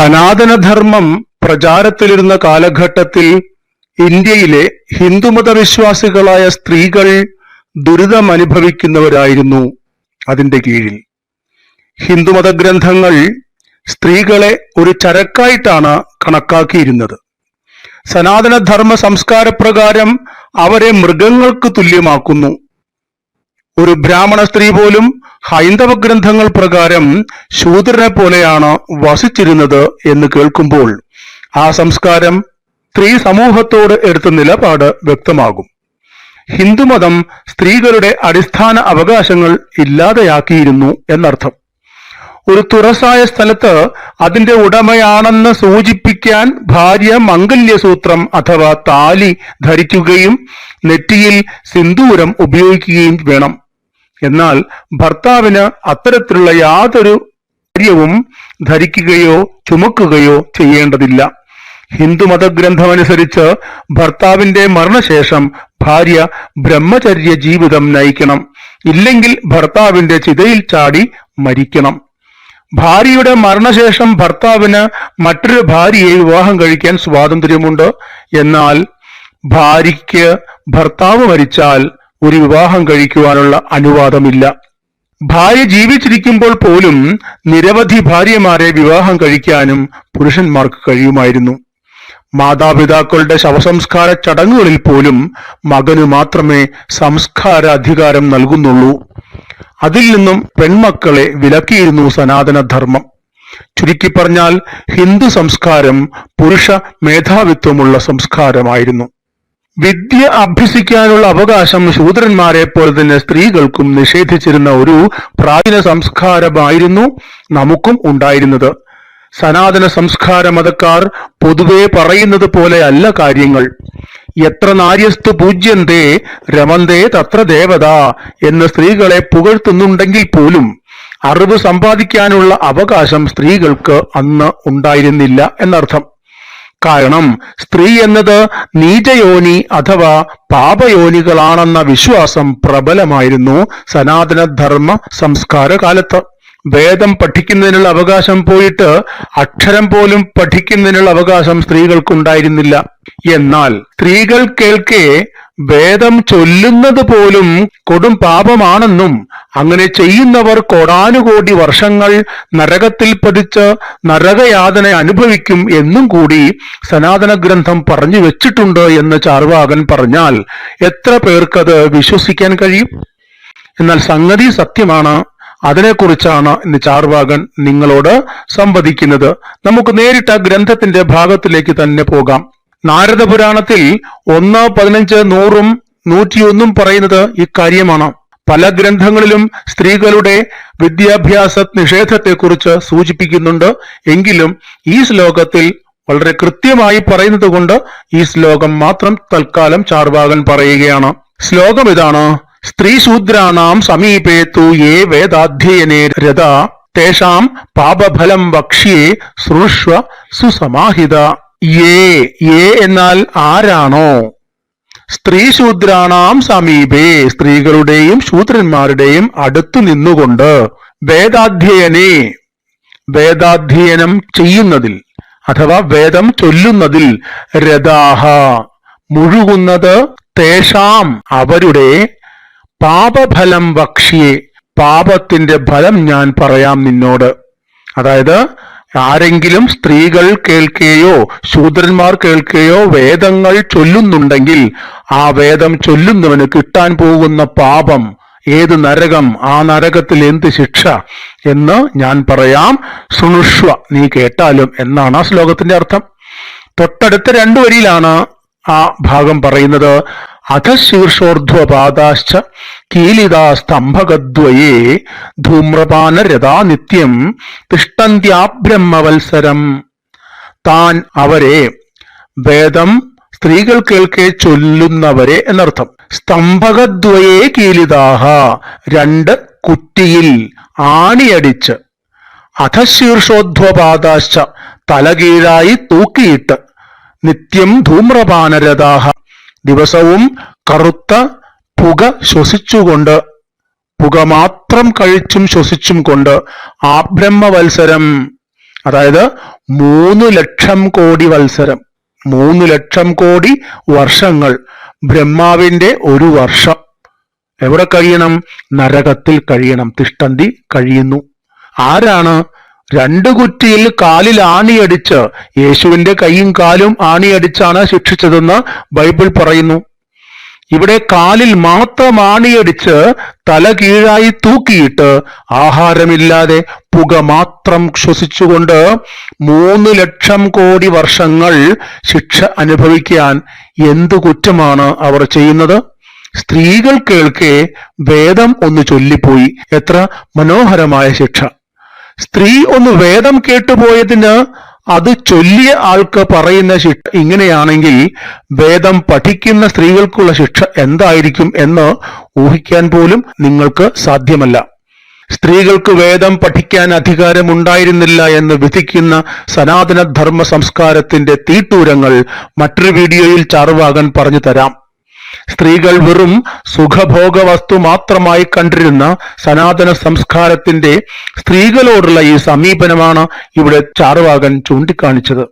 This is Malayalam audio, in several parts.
സനാതനധർമ്മം പ്രചാരത്തിലിരുന്ന കാലഘട്ടത്തിൽ ഇന്ത്യയിലെ ഹിന്ദുമത വിശ്വാസികളായ സ്ത്രീകൾ ദുരിതമനുഭവിക്കുന്നവരായിരുന്നു അതിന്റെ കീഴിൽ. ഹിന്ദുമത ഗ്രന്ഥങ്ങൾ സ്ത്രീകളെ ഒരു ചരക്കായിട്ടാണ് കണക്കാക്കിയിരുന്നത്. സനാതനധർമ്മ സംസ്കാരപ്രകാരം അവരെ മൃഗങ്ങൾക്ക് തുല്യമാക്കുന്നു. ഒരു ബ്രാഹ്മണ സ്ത്രീ പോലും ഹൈന്ദവ ഗ്രന്ഥങ്ങൾ പ്രകാരം ശൂദ്രനെ പോലെയാണ് വസിച്ചിരുന്നത് എന്ന് കേൾക്കുമ്പോൾ ആ സംസ്കാരം സ്ത്രീ സമൂഹത്തോട് എടുത്ത നിലപാട് വ്യക്തമാകും. ഹിന്ദുമതം സ്ത്രീകളുടെ അടിസ്ഥാന അവകാശങ്ങൾ ഇല്ലാതെയാക്കിയിരുന്നു എന്നർത്ഥം. ഒരു തുറസായ സ്ഥലത്ത് അതിന്റെ ഉടമയാണെന്ന് സൂചിപ്പിക്കാൻ ഭാര്യ മംഗല്യസൂത്രം അഥവാ താലി ധരിക്കുകയും നെറ്റിയിൽ സിന്ദൂരം ഉപയോഗിക്കുകയും വേണം. എന്നാൽ ഭർത്താവിന് അത്തരത്തിലുള്ള യാതൊരു കാര്യവും ധരിക്കുകയോ ചുമക്കുകയോ ചെയ്യേണ്ടതില്ല. ഹിന്ദു മതഗ്രന്ഥമനുസരിച്ച് ഭർത്താവിന്റെ മരണശേഷം ഭാര്യ ബ്രഹ്മചര്യ ജീവിതം നയിക്കണം. ഇല്ലെങ്കിൽ ഭർത്താവിന്റെ ചിതയിൽ ചാടി മരിക്കണം. ഭാര്യയുടെ മരണശേഷം ഭർത്താവിന് മറ്റൊരു ഭാര്യയെ വിവാഹം കഴിക്കാൻ സ്വാതന്ത്ര്യമുണ്ട്. എന്നാൽ ഭാര്യയ്ക്ക് ഭർത്താവ് മരിച്ചാൽ ഒരു വിവാഹം കഴിക്കുവാനുള്ള അനുവാദമില്ല. ഭാര്യ ജീവിച്ചിരിക്കുമ്പോൾ പോലും നിരവധി ഭാര്യമാരെ വിവാഹം കഴിക്കാനും പുരുഷന്മാർക്ക് കഴിയുമായിരുന്നു. മാതാപിതാക്കളുടെ ശവസംസ്കാര ചടങ്ങുകളിൽ പോലും മകന് മാത്രമേ സംസ്കാര അധികാരം നൽകുന്നുള്ളൂ. അതിൽ നിന്നും പെൺമക്കളെ വിലക്കിയിരുന്നു സനാതനധർമ്മം. ചുരുക്കി പറഞ്ഞാൽ ഹിന്ദു സംസ്കാരം പുരുഷ മേധാവിത്വമുള്ള സംസ്കാരമായിരുന്നു. വിദ്യ അഭ്യസിക്കാനുള്ള അവകാശം ശൂദ്രന്മാരെ പോലെ തന്നെ സ്ത്രീകൾക്കും നിഷേധിച്ചിരുന്ന ഒരു പ്രാചീന സംസ്കാരമായിരുന്നു നമുക്കും ഉണ്ടായിരുന്നത്. സനാതന സംസ്കാര മതക്കാർ പൊതുവെ പറയുന്നത് പോലെ അല്ല കാര്യങ്ങൾ. എത്ര നാര്യസ്തു പൂജ്യന്തേ രമന്തേ തത്ര ദേവത എന്ന് സ്ത്രീകളെ പുകഴ്ത്തുന്നുണ്ടെങ്കിൽ പോലും അറിവ് സമ്പാദിക്കാനുള്ള അവകാശം സ്ത്രീകൾക്ക് അന്ന് ഉണ്ടായിരുന്നില്ല എന്നർത്ഥം. കാരണം സ്ത്രീ എന്നത് നീചയോനി അഥവാ പാപയോനികളാണെന്ന വിശ്വാസം പ്രബലമായിരുന്നു സനാതനധർമ്മ സംസ്കാര കാലത്ത് വേദം പഠിക്കുന്നതിനുള്ള അവകാശം പോയിട്ട് അക്ഷരം പോലും പഠിക്കുന്നതിനുള്ള അവകാശം സ്ത്രീകൾക്കുണ്ടായിരുന്നില്ല. എന്നാൽ സ്ത്രീകൾ കേൾക്കെ വേദം ചൊല്ലുന്നത് പോലും കൊടും പാപമാണെന്നും അങ്ങനെ ചെയ്യുന്നവർ കോടാനുകോടി വർഷങ്ങൾ നരകത്തിൽ പതിച്ച് നരകയാതന അനുഭവിക്കും എന്നും കൂടി സനാതന ഗ്രന്ഥം പറഞ്ഞു വെച്ചിട്ടുണ്ട് എന്ന് ചാർവാകൻ പറഞ്ഞാൽ എത്ര പേർക്കത് വിശ്വസിക്കാൻ കഴിയും? എന്നാൽ സംഗതി സത്യമാണ്. അതിനെക്കുറിച്ചാണ് ഇന്ന് ചാർവാകൻ നിങ്ങളോട് സംവദിക്കുന്നത്. നമുക്ക് നേരിട്ട് ആ ഗ്രന്ഥത്തിന്റെ ഭാഗത്തിലേക്ക് തന്നെ പോകാം. നാരദ പുരാണത്തിൽ ഒന്ന് പതിനഞ്ച് നൂറും നൂറ്റിയൊന്നും പറയുന്നത് ഇക്കാര്യമാണ് പല ഗ്രന്ഥങ്ങളിലും സ്ത്രീകളുടെ വിദ്യാഭ്യാസ നിഷേധത്തെക്കുറിച്ച് സൂചിപ്പിക്കുന്നുണ്ട്. എങ്കിലും ഈ ശ്ലോകത്തിൽ വളരെ കൃത്യമായി പറയുന്നത് കൊണ്ട് ഈ ശ്ലോകം മാത്രം തൽക്കാലം ചാർവാകൻ പറയുകയാണ്. ശ്ലോകം ഇതാണ്. സ്ത്രീശൂദ്രാണാം സമീപേ തു യേ വേദാധ്യയനേ രത തേഷാം പാപഫലം വക്ഷ്യേ സൃഷ്വ സുസമാഹിത. യേ യേ എന്നാൽ ആരാണോ? സ്ത്രീശൂദ്രാണാം സമീപേ സ്ത്രീകളുടെയും ശൂദ്രന്മാരുടെയും അടുത്തു നിന്നുകൊണ്ട് വേദാധ്യയനെ. വേദാധ്യയനം ചെയ്യുന്നതിൽ അഥവാ വേദം ചൊല്ലുന്നതിൽ രഥാഹ മുഴുകുന്നത് തേഷാം അവരുടെ പാപഫലം വക്ഷിയെ പാപത്തിന്റെ ഫലം ഞാൻ പറയാം നിന്നോട്. അതായത് ആരെങ്കിലും സ്ത്രീകൾ കേൾക്കുകയോ ശൂദ്രന്മാർ കേൾക്കുകയോ വേദങ്ങൾ ചൊല്ലുന്നുണ്ടെങ്കിൽ ആ വേദം ചൊല്ലുന്നവന് കിട്ടാൻ പോകുന്ന പാപം ഏത് നരകം ആ നരകത്തിൽ എന്ത് ശിക്ഷ എന്ന് ഞാൻ പറയാം. സുണുഷ്വ നീ കേട്ടാലും എന്നാണ് ആ ശ്ലോകത്തിന്റെ അർത്ഥം. തൊട്ടടുത്ത രണ്ടു വരിയിലാണ് ആ ഭാഗം പറയുന്നത്. അധശീർഷോർധ്വപാദാശ്ച കീലിതാ സ്തംഭകദ്വയേ ധൂമ്രപാനരഥാ നിത്യം തിഷ്ടന്ത്യാബ്രഹ്മവത്സരം. താൻ അവരെ വേദം സ്ത്രീകൾ കേൾക്കെ ചൊല്ലുന്നവരെ എന്നർത്ഥം. സ്തംഭകദ്വയേ കീലിതാഹ രണ്ട് കുറ്റിയിൽ ആണിയടിച്ച് അധശീർഷോധ്വപാദാശ്ച തലകീഴായി തൂക്കിയിട്ട് നിത്യം ധൂമ്രപാനരഥാഹ ദിവസവും കറുത്ത പുക ശ്വസിച്ചുകൊണ്ട് പുക മാത്രം കഴിച്ചും ശ്വസിച്ചും കൊണ്ട് ആബ്രഹ്മവത്സരം അതായത് മൂന്ന് ലക്ഷം കോടി വത്സരം മൂന്ന് ലക്ഷം കോടി വർഷങ്ങൾ ബ്രഹ്മാവിന്റെ ഒരു വർഷം. എവിടെ കഴിയണം? നരകത്തിൽ കഴിയണം. തിഷ്ടന്തി കഴിയുന്നു. ആരാണ് രണ്ടു കുറ്റിയിൽ കാലിൽ ആണിയടിച്ച് യേശുവിന്റെ കൈയും കാലും ആണിയടിച്ചാണ് ശിക്ഷിച്ചതെന്ന് ബൈബിൾ പറയുന്നു. ഇവിടെ കാലിൽ മാത്രം ആണിയടിച്ച് തല കീഴായി തൂക്കിയിട്ട് ആഹാരമില്ലാതെ പുക മാത്രം ശ്വസിച്ചുകൊണ്ട് മൂന്ന് ലക്ഷം കോടി വർഷങ്ങൾ ശിക്ഷ അനുഭവിക്കാൻ എന്തു കുറ്റമാണ് അവർ ചെയ്യുന്നത്? സ്ത്രീകൾ കേൾക്കെ വേദം ഒന്ന് ചൊല്ലിപ്പോയി. എത്ര മനോഹരമായ ശിക്ഷ. സ്ത്രീ ഒന്ന് വേദം കേട്ടുപോയതിന് അത് ചൊല്ലിയ ആൾക്ക് പറയുന്ന ശിക്ഷ ഇങ്ങനെയാണെങ്കിൽ വേദം പഠിക്കുന്ന സ്ത്രീകൾക്കുള്ള ശിക്ഷ എന്തായിരിക്കും എന്ന് ഊഹിക്കാൻ പോലും നിങ്ങൾക്ക് സാധ്യമല്ല. സ്ത്രീകൾക്ക് വേദം പഠിക്കാൻ അധികാരമുണ്ടായിരുന്നില്ല എന്ന് വിധിക്കുന്ന സനാതന ധർമ്മ സംസ്കാരത്തിന്റെ തീട്ടൂരങ്ങൾ മറ്റൊരു വീഡിയോയിൽ ചാറുവാകൻ പറഞ്ഞു തരാം. സ്ത്രീകൾ വെറും സുഖഭോഗ വസ്തു മാത്രമായി കണ്ടിരുന്ന സനാതന സംസ്കാരത്തിന്റെ സ്ത്രീകളോടുള്ള ഈ സമീപനമാണ് ഇവിടെ ചാറുവാകൻ ചൂണ്ടിക്കാണിച്ചത്.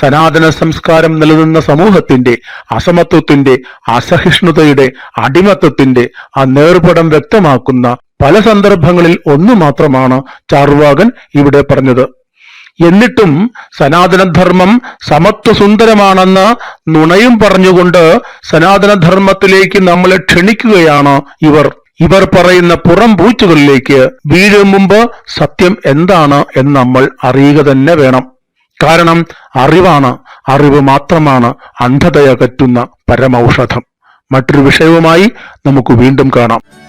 സനാതന സംസ്കാരം നിലനിന്ന സമൂഹത്തിന്റെ അസമത്വത്തിന്റെ അസഹിഷ്ണുതയുടെ അടിമത്തത്തിന്റെ ആ നേർപടം വ്യക്തമാക്കുന്ന പല സന്ദർഭങ്ങളിൽ ഒന്നു മാത്രമാണ് ചാറുവാകൻ ഇവിടെ പറഞ്ഞത്. എന്നിട്ടും സനാതനധർമ്മം സമത്വസുന്ദരമാണെന്ന് നുണയും പറഞ്ഞുകൊണ്ട് സനാതനധർമ്മത്തിലേക്ക് നമ്മളെ ക്ഷണിക്കുകയാണ് ഇവർ. ഇവർ പറയുന്ന പുറം പൂച്ചുകളിലേക്ക് വീഴും മുമ്പ് സത്യം എന്താണ് എന്ന് നമ്മൾ അറിയുക തന്നെ വേണം. കാരണം അറിവാണ് അറിവ് മാത്രമാണ് അന്ധതയകറ്റുന്ന പരമൌഷധം. മറ്റൊരു വിഷയവുമായി നമുക്ക് വീണ്ടും കാണാം.